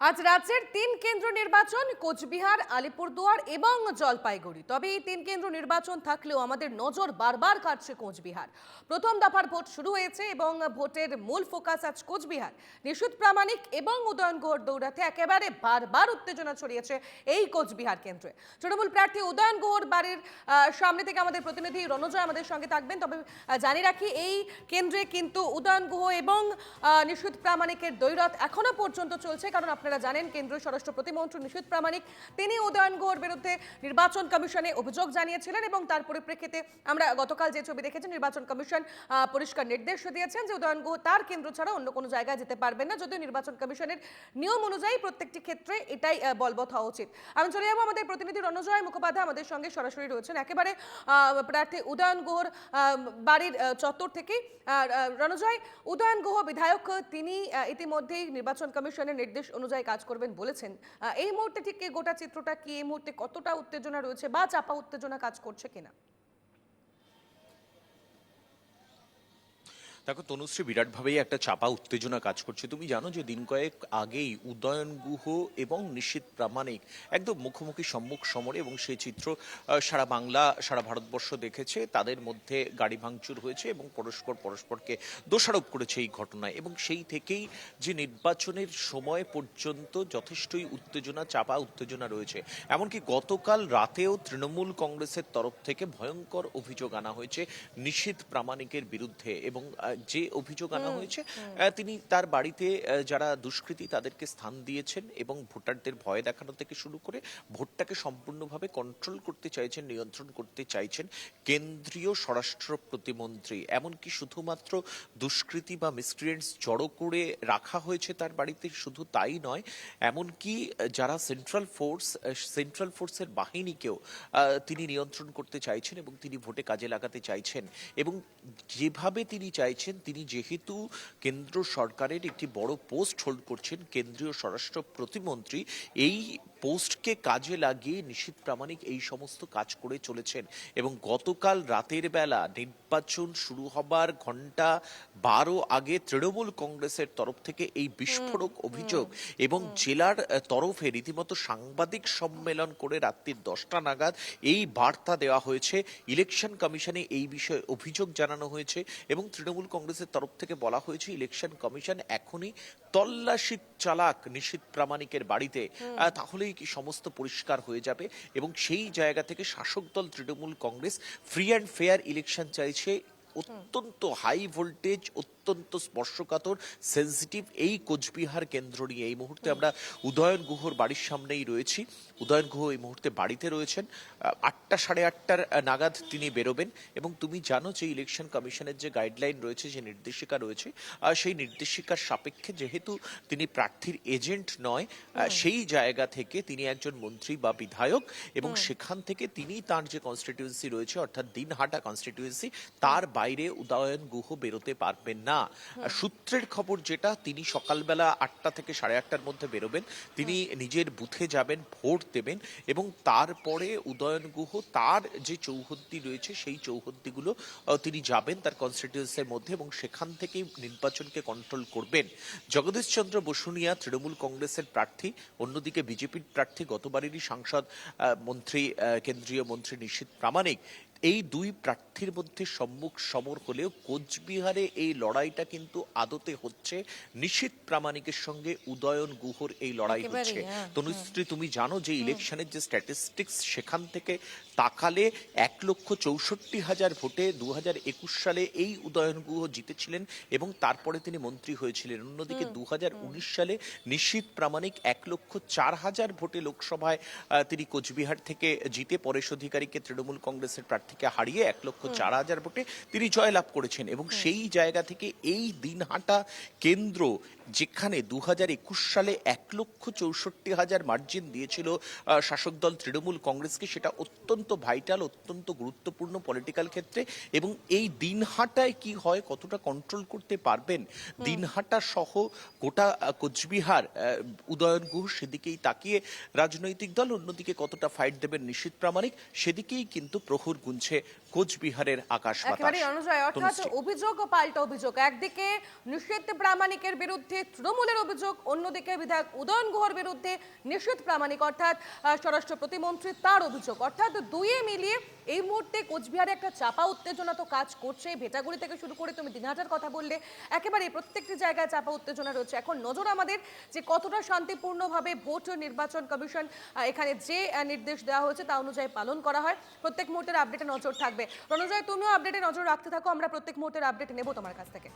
আজ রাজ্যের তিন কেন্দ্র নির্বাচন, কোচবিহার, আলিপুরদুয়ার এবং জলপাইগুড়ি। তবে এই তিন কেন্দ্র নির্বাচন থাকলেও আমাদের নজর বারবার কাটছে কোচবিহার। প্রথম দফার ভোট শুরু হয়েছে এবং ভোটের মূল ফোকাস আজ কোচবিহার। নিশুত প্রামাণিক এবং উদয়ন গুহর দৌড়াতে একেবারে বারবার উত্তেজনা ছড়িয়েছে এই কোচবিহার কেন্দ্রে। তৃণমূল প্রার্থী উদয়ন গুহর বাড়ির সামনে থেকে আমাদের প্রতিনিধি রণজয় আমাদের সঙ্গে থাকবেন। তবে জানি রাখি এই কেন্দ্রে কিন্তু উদয়ন গুহ এবং নিশুত প্রামাণিকের দৈরথ এখনও পর্যন্ত চলছে, কারণ আপনারা জানেন, কেন্দ্রীয় স্বরাষ্ট্র প্রতিমন্ত্রী নিশুত প্রামাণিক। তিনি উদয়ন গুহর বিরুদ্ধে নির্বাচন কমিশনে অভিযোগ জানিয়েছিলেন এবং তার পরিপ্রেক্ষিতে আমরা গতকাল যে ছবি দেখেছি, নির্বাচন কমিশন পরিষ্কার নির্দেশ দিয়েছেন যে উদয়ন গুহ তার কেন্দ্র ছাড়া অন্য কোনো জায়গায় যেতে পারবেন না। যদিও নির্বাচন কমিশনের নিয়ম অনুযায়ী প্রত্যেকটি ক্ষেত্রে এটাই বলবৎ হওয়া উচিত। আমি চলে যাব আমাদের প্রতিনিধি রণজয় মুখোপাধ্যায় আমাদের সঙ্গে সরাসরি রয়েছেন। একেবারে প্রার্থী উদয়ন গুহর বাড়ির চত্বর থেকে রণজয়, উদয়ন গুহ বিধায়ক তিনি ইতিমধ্যেই নির্বাচন কমিশনের নির্দেশ অনুযায়ী কাজ করবেন বলেছেন। এই মুহূর্তে ঠিক গোটা চিত্রটা কি, এই মুহূর্তে কতটা উত্তেজনা রয়েছে বা চাপা উত্তেজনা কাজ করছে কিনা? দেখো, তনুশ্রী বিরাটভাবেই একটা চাপা উত্তেজনা কাজ করছে। তুমি জানো যে দিন কয়েক আগেই উদয়ন গুহ এবং নিশ্চিত প্রামাণিক একদম মুখোমুখি সম্মুখ সমরে এবং সেই চিত্র সারা বাংলা, সারা ভারতবর্ষ দেখেছে। তাদের মধ্যে গাড়ি ভাঙচুর হয়েছে এবং পরস্পর পরস্পরকে দোষারোপ করেছে এই ঘটনায়। এবং সেই থেকেই যে নির্বাচনের সময় পর্যন্ত যথেষ্টই উত্তেজনা, চাপা উত্তেজনা রয়েছে। এমনকি গতকাল রাতেও তৃণমূল কংগ্রেসের তরফ থেকে ভয়ঙ্কর অভিযোগ আনা হয়েছে নিশীথ প্রামাণিকের বিরুদ্ধে এবং যে অভিযোগ আনা হয়েছে তিনি তার বাড়িতে যারা দুষ্কৃতী তাদেরকে স্থান দিয়েছেন এবং ভোটারদের ভয় দেখানো থেকে শুরু করে ভোটটাকে সম্পূর্ণভাবে কন্ট্রোল করতে চাইছেন নিয়ন্ত্রণ করতে চাইছেন কেন্দ্রীয় স্বরাষ্ট্র প্রতিমন্ত্রী। এমনকি শুধুমাত্র দুষ্কৃতী বা মিসক্রিয়েন্টস জড়ো করে রাখা হয়েছে তার বাড়িতে শুধু তাই নয় এমনকি যারা সেন্ট্রাল ফোর্স সেন্ট্রাল ফোর্সের বাহিনীকেও তিনি নিয়ন্ত্রণ করতে চাইছেন এবং তিনি ভোটে কাজে লাগাতে চাইছেন। এবং যেভাবে তিনি চাইছেন তিনি যেহেতু কেন্দ্র সরকারের একটি বড় পোস্ট হোল্ড করছেন কেন্দ্রীয় স্বরাষ্ট্র প্রতিমন্ত্রী এই পোস্টকে কাজে লাগিয়ে নিশীত প্রামাণিক এই সমস্ত কাজ করে চলেছেন। এবং গতকাল রাতের বেলা নির্বাচন শুরু হবার ঘণ্টা বারো আগে তৃণমূল কংগ্রেসের তরফ থেকে এই বিস্ফোরক অভিযোগ এবং জেলার তরফে রীতিমতো সাংবাদিক সম্মেলন করে রাত্রির দশটা নাগাদ এই বার্তা দেওয়া হয়েছে। ইলেকশন কমিশনে এই বিষয়ে অভিযোগ জানানো হয়েছে এবং তৃণমূল কংগ্রেসের তরফ থেকে বলা হয়েছে ইলেকশন কমিশন এখনই তল্লাশি চালাক নিশীত প্রামাণিকের বাড়িতে। আহ, তাহলেই কি সমস্ত পরিষ্কার হয়ে যাবে এবং সেই জায়গা থেকে শাসক দল, Trinamool Congress free and fair election চাইছে। অত্যন্ত হাই ভোল্টেজ অত্যন্ত স্পর্শকাতর সেন্সিটিভ এই কোচবিহার কেন্দ্র নিয়ে। এই মুহূর্তে আমরা উদয়ন গুহর বাড়ির সামনেই রয়েছি। উদয়ন গুহ এই মুহূর্তে বাড়িতে রয়েছেন। আটটা সাড়ে আটটার নাগাদ তিনি বেরোবেন এবং তুমি জানো যে ইলেকশন কমিশনের যে গাইডলাইন রয়েছে যে নির্দেশিকা রয়েছে সেই নির্দেশিকার সাপেক্ষে যেহেতু তিনি প্রার্থীর এজেন্ট নয় সেই জায়গা থেকে তিনি একজন মন্ত্রী বা বিধায়ক এবং সেখান থেকে তিনি তার যে কনস্টিটিউয়েন্সি রয়েছে অর্থাৎ দিনহাটা কনস্টিটিউয়েন্সি তার বাইরে উদয়ন গুহ বেরোতে পারবেন না। সূত্রের খবর যেটা, তিনি সকালবেলা আটটা থেকে সাড়ে আটটার মধ্যে বেরোবেন। তিনি নিজের বুথে যাবেন, ভোট দেবেন এবং তারপরে উদয়ন গুহ, তার যে চৌহদ্দি রয়েছে, সেই চৌহদ্দিগুলো তিনি যাবেন তার কনস্টিটিউয়েন্সির মধ্যে এবং সেখান থেকেই নির্বাচনকে কন্ট্রোল করবেন। জগদীশ চন্দ্র বসুনিয়া, তৃণমূল কংগ্রেসের প্রার্থী, অন্যদিকে বিজেপির প্রার্থী, গতবারেরই সাংসদ মন্ত্রী কেন্দ্রীয় মন্ত্রী নিশীত প্রামাণিক এই দুই প্রার্থীর মধ্যে সম্মুখ সমর হলেও কোচবিহারে এই লড়াইটা কিন্তু আদতে হচ্ছে। নিশীত প্রামাণিকের সঙ্গে উদয়ন গুহর এই লড়াই হচ্ছে। হ্যাঁ, তনুশ্রী তুমি জানো যে ইলেকশনের যে স্ট্যাটিস্টিক্স সেখান থেকে তাকালে এক লক্ষ চৌষট্টি হাজার ভোটে দু হাজার একুশ সালে এই উদয়ন গুহ জিতেছিলেন এবং তারপরে তিনি মন্ত্রী হয়েছিলেন। অন্যদিকে দু হাজার উনিশ সালে নিশ্চিত প্রামাণিক এক লক্ষ চার হাজার ভোটে লোকসভায় তিনি কোচবিহার থেকে জিতে পরেশ অধিকারীকে তৃণমূল কংগ্রেসের প্রার্থীকে হারিয়ে এক লক্ষ চার হাজার ভোটে তিনি জয়লাভ করেছেন এবং সেই জায়গা থেকে এই দিনহাটা কেন্দ্র যেখানে দু হাজার একুশ সালে এক লক্ষ চৌষট্টি হাজার মার্জিন দিয়েছিল শাসক দল তৃণমূল কংগ্রেসকে সেটা অত্যন্ত ভাইটাল অত্যন্ত গুরুত্বপূর্ণ পলিটিক্যাল ক্ষেত্রে এবং এই দিনহাটায় কি হয় কতটা কন্ট্রোল করতে পারবেন? দিনহাটা সহ গোটা কোচবিহার উদয়ন গুহ সেদিকেই তাকিয়ে রাজনৈতিক দল অন্যদিকে কতটা ফাইট দেবেন নিশ্চিত প্রামাণিক সেদিকেই কিন্তু প্রহর গুঞ্জ গুনছে কোচবিহারের আকাশ একেবারে বাতাস অর্থাৎ অভিযোগ ও পাল্টা অভিযোগ। একদিকে নিষেধ প্রামাণিকের বিরুদ্ধে তৃণমূলের অভিযোগ অন্যদিকে বিধায়ক উদয়ন গুহর বিরুদ্ধে নিষেধ প্রামাণিক অর্থাৎ স্বরাষ্ট্র প্রতিমন্ত্রী তার অভিযোগ। অর্থাৎ দুইয়ে মিলিয়ে এই মুহূর্তে কোচবিহারে একটা চাপা উত্তেজনা তো কাজ করছে ভেটাগুড়ি থেকে শুরু করে তুমি দিনহাটার কথা বললে, একেবারে প্রত্যেকটি জায়গায় চাপা উত্তেজনা রয়েছে। এখন নজর আমাদের যে কতটা শান্তিপূর্ণভাবে ভোট নির্বাচন কমিশন এখানে যে নির্দেশ দেওয়া হয়েছে তা অনুযায়ী পালন করা হয়। প্রত্যেক মুহূর্তের আপডেটে নজর থাকবে। রণজয়, তুমিও আপডেটে নজর রাখতে থাকো। আমরা প্রত্যেক মুহূর্তের আপডেট নেব তোমার কাছ থেকে।